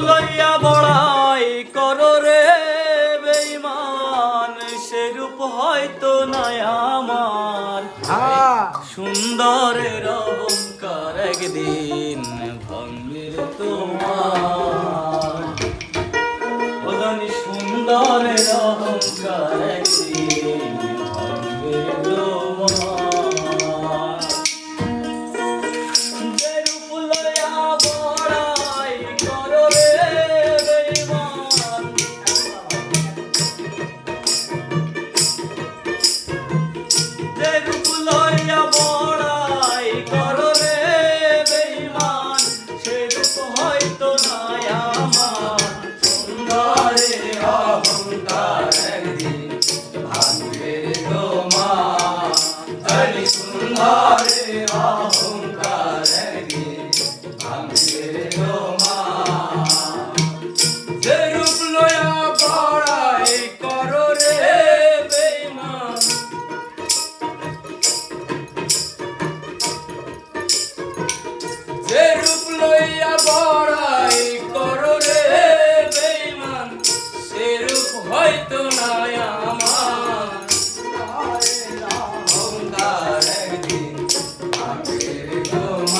লইয়া বড়াই কর রে বেঈমান সেরূপ হয়তো নাই আমার। সুন্দরের অহংকার একদিন ভঙ্গির তোমার। সুন্দরের অহংকার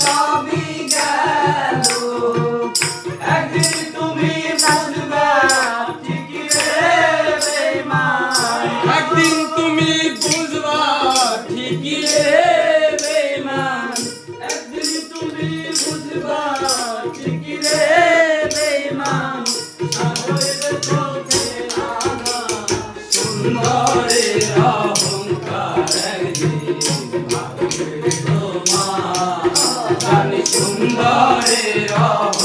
Yeah. सुंदर राम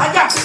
가자.